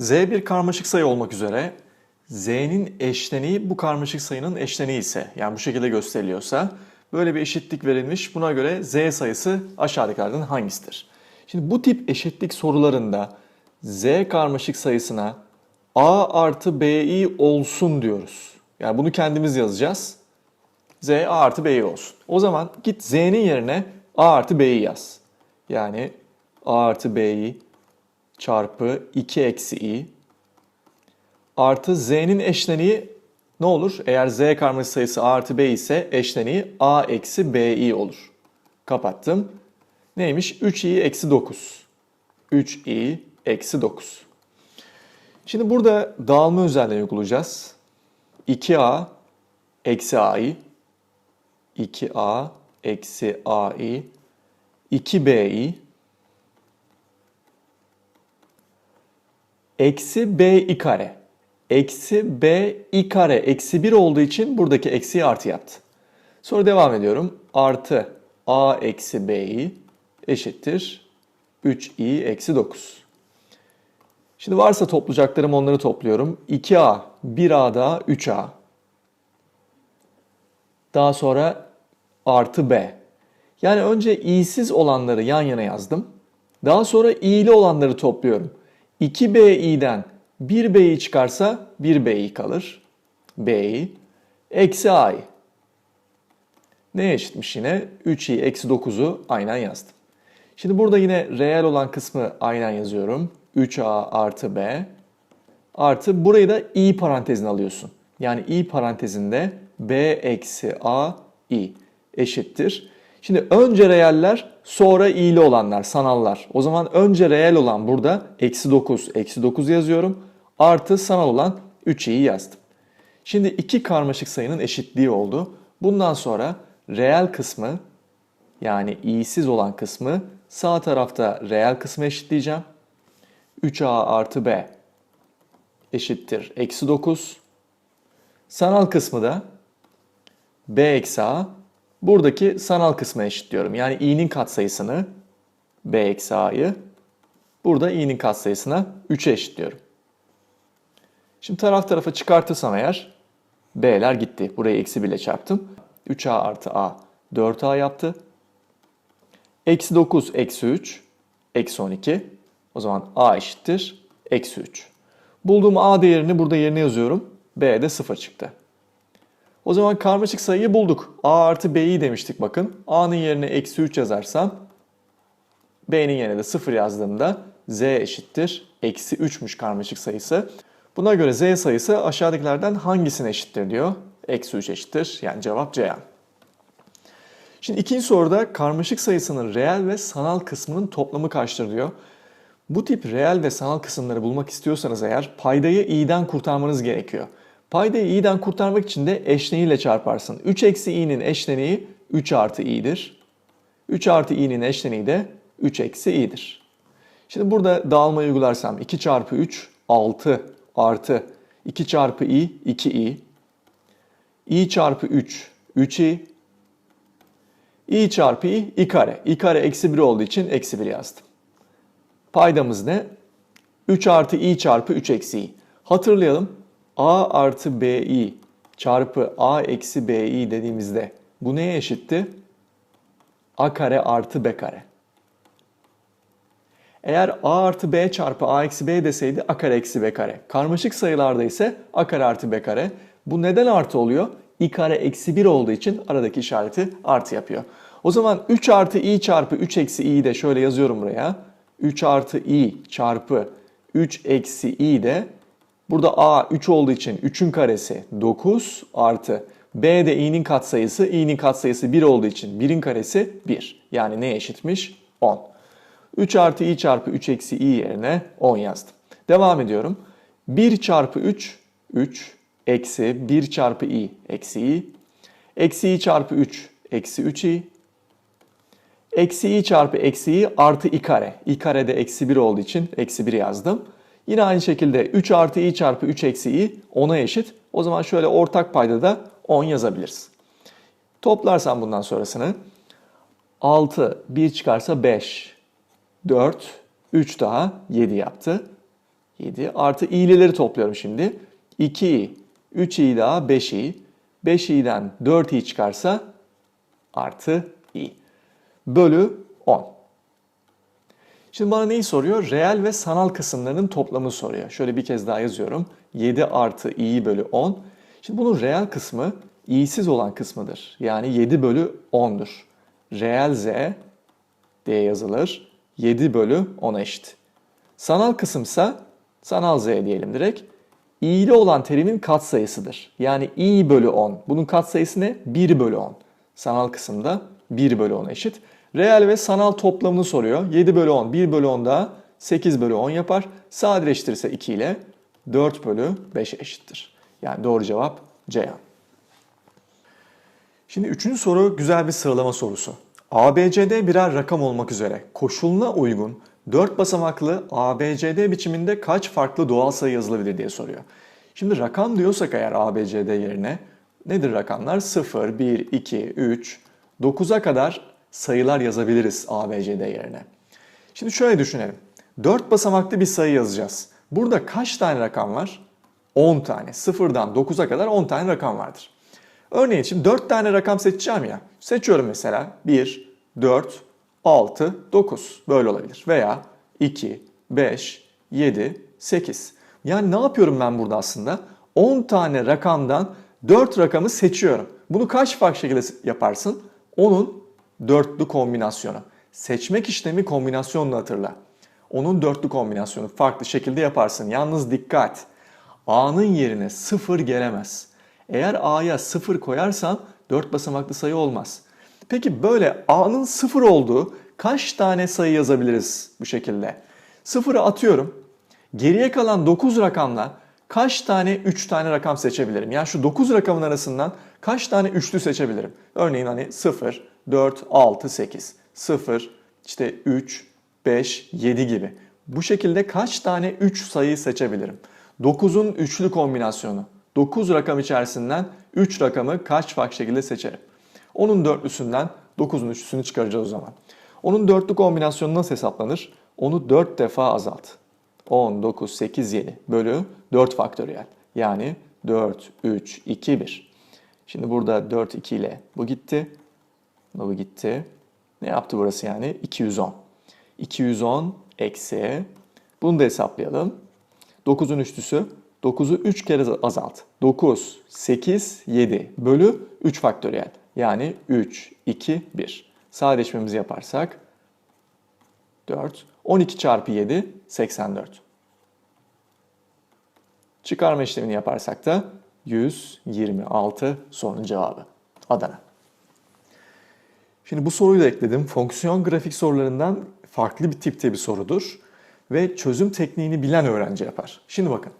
Z bir karmaşık sayı olmak üzere Z'nin eşleniği bu karmaşık sayının eşleniği ise yani bu şekilde gösteriliyorsa böyle bir eşitlik verilmiş. Buna göre Z sayısı aşağıdakilerden hangisidir? Şimdi bu tip eşitlik sorularında Z karmaşık sayısına A artı BI olsun diyoruz. Yani bunu kendimiz yazacağız. Z A artı BI olsun. O zaman git Z'nin yerine A artı BI yaz. Yani A artı BI çarpı 2 eksi i artı z'nin eşleniği ne olur? Eğer z karmaşık sayısı a artı b ise eşleniği a eksi bi olur. Kapattım. Neymiş? 3i eksi 9. 3i eksi 9. Şimdi burada dağılma özelliği uygulayacağız. 2a eksi a'yı 2a eksi a'yı 2b'yi eksi b kare. Eksi b kare eksi 1 olduğu için buradaki eksiyi artı yaptı. Sonra devam ediyorum. Artı a eksi b'yi eşittir 3i eksi 9. Şimdi varsa toplayacaklarım onları topluyorum. 2a, 1a daha 3a. Daha sonra artı b. Yani önce i'siz olanları yan yana yazdım. Daha sonra i'li olanları topluyorum. 2bi'den 1b'yi çıkarsa 1b'yi kalır. b'yi. Eksi a'yı. Ne eşitmiş yine? 3i eksi 9'u aynen yazdım. Şimdi burada yine reel olan kısmı aynen yazıyorum. 3a artı b artı burayı da i parantezine alıyorsun. Yani i parantezinde b eksi a i eşittir. Şimdi önce reeller sonra i'li olanlar sanallar. O zaman önce reel olan burada eksi 9 eksi 9 yazıyorum. Artı sanal olan 3i'yi yazdım. Şimdi iki karmaşık sayının eşitliği oldu. Bundan sonra reel kısmı yani i'siz olan kısmı sağ tarafta reel kısmı eşitleyeceğim. 3a artı b eşittir eksi 9. Sanal kısmı da b eksi a buradaki sanal kısmı eşitliyorum. Yani i'nin katsayısını b eksi a'yı burada i'nin katsayısına 3'e eşitliyorum. Şimdi taraf tarafa çıkartırsam eğer b'ler gitti. Burayı eksi 1 ile çarptım. 3a artı a 4a yaptı. Eksi 9 eksi 3 eksi 12. O zaman a eşittir eksi 3. Bulduğum a değerini burada yerine yazıyorum. b de 0 çıktı. O zaman karmaşık sayıyı bulduk. a artı b'yi demiştik bakın. a'nın yerine eksi 3 yazarsam b'nin yerine de 0 yazdığımda z eşittir. Eksi 3'müş karmaşık sayısı. Buna göre z sayısı aşağıdakilerden hangisine eşittir diyor. Eksi 3 eşittir. Yani cevap Ceyhan. Şimdi ikinci soruda karmaşık sayısının reel ve sanal kısmının toplamı kaçtır diyor. Bu tip reel ve sanal kısımları bulmak istiyorsanız eğer paydayı i'den kurtarmanız gerekiyor. Paydayı i'den kurtarmak için de eşleniğiyle çarparsın. 3 eksi i'nin eşleniği 3 artı i'dir. 3 artı i'nin eşleniği de 3 eksi i'dir. Şimdi burada dağılmayı uygularsam 2 çarpı 3 6 artı 2 çarpı i 2i. i çarpı 3 3i. i çarpı i i kare. i kare eksi 1 olduğu için eksi 1 yazdım. Paydamız ne? 3 artı i çarpı 3 eksi i. Hatırlayalım. A artı bi çarpı a eksi bi dediğimizde bu neye eşitti? a kare artı b kare. Eğer a artı b çarpı a eksi b deseydi a kare eksi b kare. Karmaşık sayılarda ise a kare artı b kare. Bu neden artı oluyor? i kare eksi 1 olduğu için aradaki işareti artı yapıyor. O zaman 3 artı i çarpı 3 eksi i'yi de şöyle yazıyorum buraya. 3 artı i çarpı 3 eksi i de burada a 3 olduğu için 3'ün karesi 9 artı b de i'nin katsayısı i'nin katsayısı 1 olduğu için 1'in karesi 1. Yani ne eşitmiş? 10. 3 artı i çarpı 3 eksi i yerine 10 yazdım. Devam ediyorum. 1 çarpı 3 3 eksi 1 çarpı i eksi i. Eksi i çarpı 3 eksi 3i. Eksi i çarpı eksi i artı i kare. i kare de eksi 1 olduğu için eksi 1 yazdım. Yine aynı şekilde 3 artı i çarpı 3 eksi i 10'a eşit. O zaman şöyle ortak payda da 10 yazabiliriz. Toplarsam bundan sonrasını 6, 1 çıkarsa 5, 4, 3 daha 7 yaptı. 7 artı i'lileri topluyorum şimdi. 2i, 3i daha 5i. 5i'den 4i çıkarsa artı i. Bölü 10. Şimdi bana neyi soruyor? Reel ve sanal kısımlarının toplamı soruyor. Şöyle bir kez daha yazıyorum. 7 artı i bölü 10. Şimdi bunun reel kısmı i'siz olan kısmıdır. Yani 7 bölü 10'dur. Reel z diye yazılır. 7 bölü 10'a eşit. Sanal kısımsa sanal z diyelim direkt. i'li olan terimin katsayısıdır. Yani i bölü 10. Bunun katsayısı ne? 1 bölü 10. Sanal kısımda 1 bölü 10 eşit. Reel ve sanal toplamını soruyor. 7 bölü 10, 1 bölü 10 da 8 bölü 10 yapar. Sadeleştirirse 2 ile 4 bölü 5'e eşittir. Yani doğru cevap Ceyhan. Şimdi üçüncü soru güzel bir sıralama sorusu. ABCD birer rakam olmak üzere koşuluna uygun 4 basamaklı ABCD biçiminde kaç farklı doğal sayı yazılabilir diye soruyor. Şimdi rakam diyorsak eğer ABCD yerine nedir rakamlar? 0, 1, 2, 3, 9'a kadar sayılar yazabiliriz ABCD yerine. Şimdi şöyle düşünelim. 4 basamaklı bir sayı yazacağız. Burada kaç tane rakam var? 10 tane. 0'dan 9'a kadar 10 tane rakam vardır. Örneğin şimdi 4 tane rakam seçeceğim ya. Seçiyorum mesela 1, 4, 6, 9 böyle olabilir. Veya 2, 5, 7, 8. Yani ne yapıyorum ben burada aslında? 10 tane rakamdan 4 rakamı seçiyorum. Bunu kaç farklı şekilde yaparsın? Onun dörtlü kombinasyonu. Seçmek işlemi kombinasyonla hatırla. Onun dörtlü kombinasyonu farklı şekilde yaparsın. Yalnız dikkat. A'nın yerine 0 gelemez. Eğer A'ya 0 koyarsan 4 basamaklı sayı olmaz. Peki böyle A'nın 0 olduğu kaç tane sayı yazabiliriz bu şekilde? 0'ı atıyorum. Geriye kalan 9 rakamla kaç tane 3 tane rakam seçebilirim? Yani şu 9 rakamın arasından kaç tane üçlü seçebilirim? Örneğin hani 0, 4, 6, 8, 0, işte 3, 5, 7 gibi. Bu şekilde kaç tane 3 sayı seçebilirim? 9'un üçlü kombinasyonu. 9 rakam içerisinden 3 rakamı kaç farklı şekilde seçerim? Onun dörtlüsünden 9'un üçlüsünü çıkaracağız o zaman. Onun dörtlü kombinasyonu nasıl hesaplanır? Onu 4 defa azalt. 10, 9, 8, 7 bölü 4 faktöriyel. Yani 4, 3, 2, 1. Şimdi burada 4, 2 ile bu gitti. Bu gitti. Ne yaptı burası yani? 210. 210 eksi. Bunu da hesaplayalım. 9'un üçlüsü 9'u 3 kere azalt. 9, 8, 7 bölü 3 faktöriyel. Yani 3, 2, 1. Sadeleşmemizi yaparsak 4. 12 çarpı 7, 84. Çıkarma işlemini yaparsak da 126 sorunun cevabı. Adana. Şimdi bu soruyu da ekledim. Fonksiyon grafik sorularından farklı bir tipte bir sorudur. Ve çözüm tekniğini bilen öğrenci yapar. Şimdi bakın.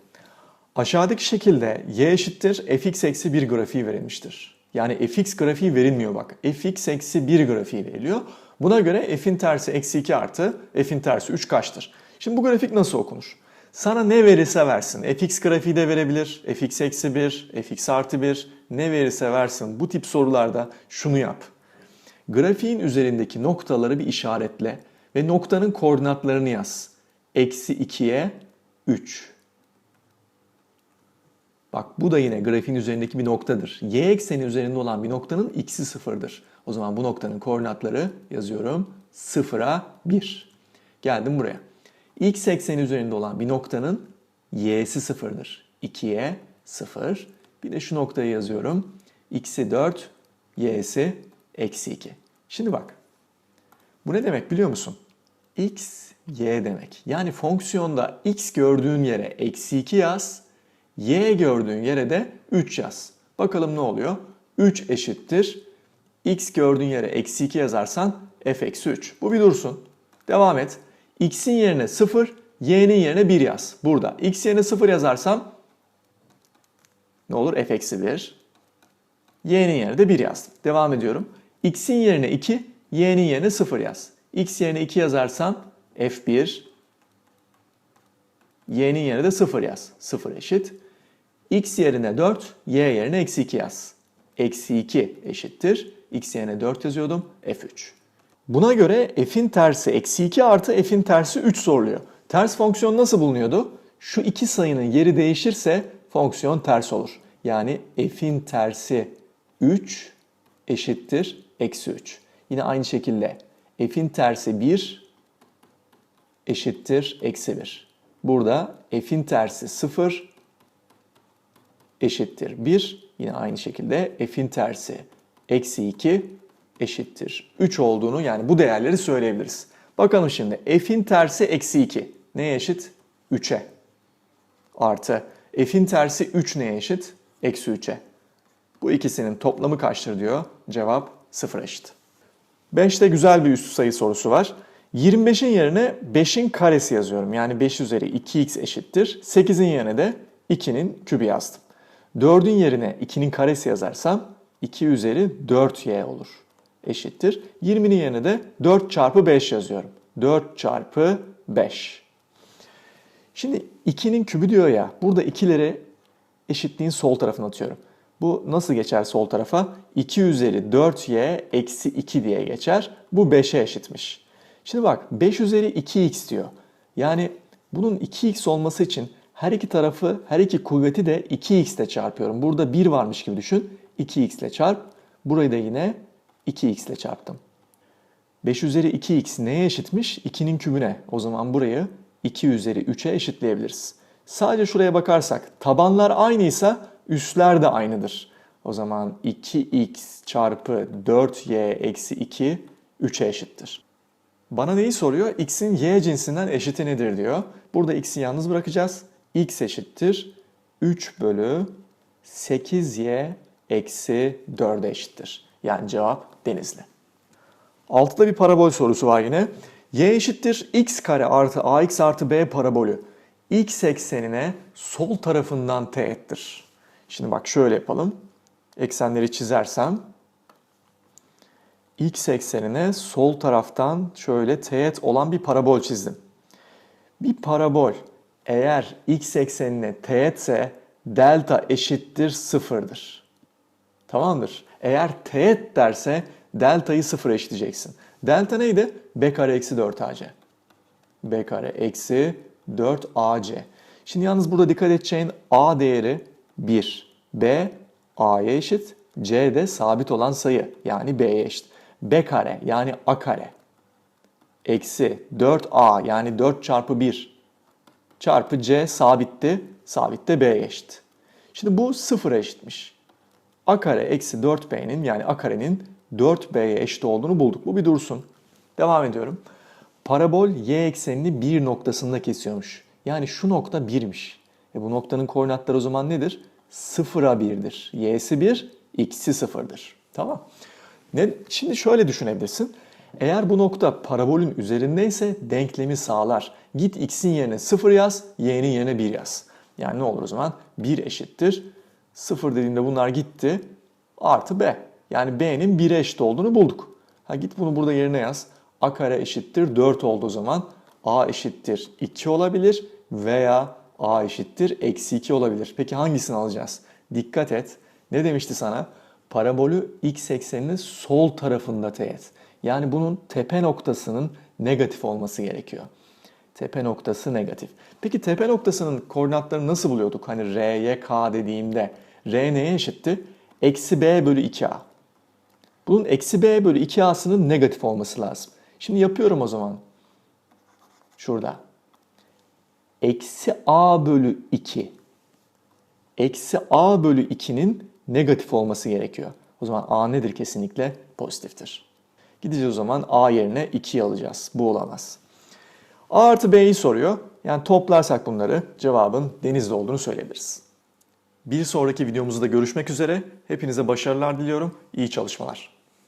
Aşağıdaki şekilde y eşittir fx eksi 1 grafiği verilmiştir. Yani fx grafiği verilmiyor bak. fx eksi 1 grafiği veriliyor. Buna göre f'in tersi eksi 2 artı f'in tersi 3 kaçtır? Şimdi bu grafik nasıl okunur? Sana ne verirse versin. fx grafiği de verebilir. fx eksi 1, fx artı 1 ne verirse versin. Bu tip sorularda şunu yap. Grafiğin üzerindeki noktaları bir işaretle ve noktanın koordinatlarını yaz. Eksi 2'ye 3. Bak bu da yine grafiğin üzerindeki bir noktadır. Y ekseni üzerinde olan bir noktanın x'i sıfırdır. O zaman bu noktanın koordinatları yazıyorum. 0'a 1. Geldim buraya. X ekseni üzerinde olan bir noktanın y'si sıfırdır. 2'ye 0. Bir de şu noktayı yazıyorum. X'i 4, y'si eksi 2. Şimdi bak. Bu ne demek biliyor musun? X, y demek. Yani fonksiyonda x gördüğün yere eksi 2 yaz. Y gördüğün yere de 3 yaz. Bakalım ne oluyor? 3 eşittir. X gördüğün yere eksi 2 yazarsan f eksi 3. Bu bir dursun. Devam et. X'in yerine 0, Y'nin yerine 1 yaz. Burada. X yerine 0 yazarsam ne olur? f eksi 1. Y'nin yerine de 1 yazdım. Devam ediyorum. X'in yerine 2, Y'nin yerine 0 yaz. X yerine 2 yazarsam F1, Y'nin yerine de 0 yaz. 0 eşit. X yerine 4, Y yerine eksi 2 yaz. Eksi 2 eşittir. X yerine 4 yazıyordum. F3. Buna göre f'in tersi eksi 2 artı f'in tersi 3 soruluyor. Ters fonksiyon nasıl bulunuyordu? Şu iki sayının yeri değişirse fonksiyon ters olur. Yani f'in tersi 3 eşittir eksi 3. Yine aynı şekilde f'in tersi 1 eşittir eksi 1. Burada f'in tersi 0 eşittir 1. Yine aynı şekilde f'in tersi eksi 2 eşittir 3 olduğunu yani bu değerleri söyleyebiliriz. Bakalım şimdi f'in tersi eksi 2 neye eşit? 3'e. Artı f'in tersi 3 neye eşit? Eksi 3'e. Bu ikisinin toplamı kaçtır diyor. Cevap 0 eşit. 5'te güzel bir üstü sayı sorusu var. 25'in yerine 5'in karesi yazıyorum. Yani 5 üzeri 2x eşittir. 8'in yerine de 2'nin kübü yazdım. 4'ün yerine 2'nin karesi yazarsam 2 üzeri 4y olur. Eşittir. 20'nin yerine de 4 çarpı 5 yazıyorum. 4 çarpı 5. Şimdi 2'nin kübü diyor ya. Burada 2'leri eşitliğin sol tarafına atıyorum. Bu nasıl geçer sol tarafa? 2 üzeri 4y eksi 2 diye geçer. Bu 5'e eşitmiş. Şimdi bak 5 üzeri 2x diyor. Yani bunun 2x olması için her iki tarafı, her iki kuvveti de 2x ile çarpıyorum. Burada 1 varmış gibi düşün. 2x ile çarp. Burayı da yine 2x ile çarptım. 5 üzeri 2x neye eşitmiş? 2'nin kübüne. O zaman burayı 2 üzeri 3'e eşitleyebiliriz. Sadece şuraya bakarsak tabanlar aynıysa üstler de aynıdır. O zaman 2x çarpı 4y eksi 2 3'e eşittir. Bana neyi soruyor? x'in y cinsinden eşiti nedir diyor. Burada x'i yalnız bırakacağız. x eşittir 3 bölü 8y eksi 4'e eşittir. Yani cevap denizli. Altıda bir parabol sorusu var yine. y eşittir x kare artı ax artı b parabolü x eksenine sol tarafından teğettir. Şimdi bak şöyle yapalım. Eksenleri çizersem x eksenine sol taraftan şöyle teğet olan bir parabol çizdim. Bir parabol eğer x eksenine teğetse delta eşittir sıfırdır. Tamamdır. Eğer teğet derse deltayı sıfır eşitleyeceksin. Delta neydi? b kare eksi 4ac. b kare eksi 4ac. Şimdi yalnız burada dikkat edeceğin a değeri 1. b a'ya eşit. c de sabit olan sayı yani b'ye eşit. b kare yani a kare eksi 4a yani 4 çarpı 1 çarpı c sabitti. Sabit de b'ye eşit. Şimdi bu sıfıra eşitmiş. a kare eksi 4b'nin yani a karenin 4b'ye eşit olduğunu bulduk. Bu bir dursun. Devam ediyorum. Parabol y eksenini bir noktasında kesiyormuş. Yani şu nokta 1'miş. E bu noktanın koordinatları o zaman nedir? 0'a 1'dir. Y'si 1, x'i 0'dır. Tamam. Ne? Şimdi şöyle düşünebilirsin. Eğer bu nokta parabolün üzerindeyse denklemi sağlar. Git x'in yerine 0 yaz, y'nin yerine 1 yaz. Yani ne olur o zaman? 1 eşittir. 0 dediğinde bunlar gitti. Artı b. Yani b'nin 1'e eşit olduğunu bulduk. Ha git bunu burada yerine yaz. a kare eşittir 4 olduğu zaman a eşittir 2 olabilir veya a eşittir eksi 2 olabilir. Peki hangisini alacağız? Dikkat et. Ne demişti sana? Parabolü x ekseninin sol tarafında teğet. Yani bunun tepe noktasının negatif olması gerekiyor. Tepe noktası negatif. Peki tepe noktasının koordinatlarını nasıl buluyorduk? Hani r'ye k dediğimde r neye eşitti? Eksi b bölü 2a. Bunun eksi b bölü 2a'sının negatif olması lazım. Şimdi yapıyorum o zaman. Şurada. Eksi a bölü 2. Eksi a bölü 2'nin negatif olması gerekiyor. O zaman a nedir kesinlikle? Pozitiftir. Gideceğiz o zaman a yerine 2'yi alacağız. Bu olamaz. a artı b'yi soruyor. Yani toplarsak bunları cevabın denizde olduğunu söyleyebiliriz. Bir sonraki videomuzda görüşmek üzere. Hepinize başarılar diliyorum. İyi çalışmalar.